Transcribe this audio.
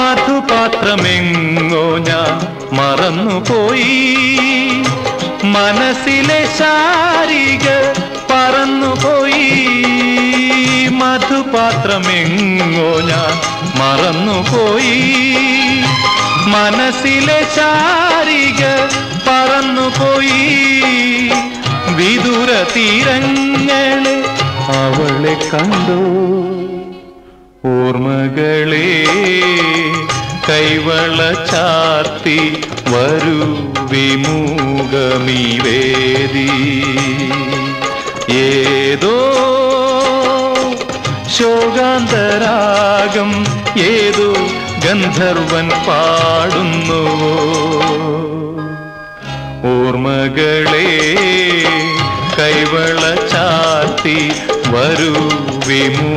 മധുപാത്രമെങ്ങോ ഞാൻ മറന്നുപോയി. മനസ്സിലെ ശാരിക പറന്നുപോയി. മധുപാത്രമെങ്ങോ ഞാൻ മറന്നുപോയി. മനസ്സിലെ ശാരിക പറന്നുപോയി. വിദുര തീരങ്ങളെ അവളെ കണ്ടു. ഓർമ്മകളെ കൈവള ചാർത്തി വരൂ വിമുഖമീ വേദി. ഏതോ ശോകാന്തരാഗം ഏതോ ഗന്ധർവൻ പാടുന്നുവോ. ഓർമ്മകളെ കൈവള ചാത്തി വരൂ വിമുഖമിവേദി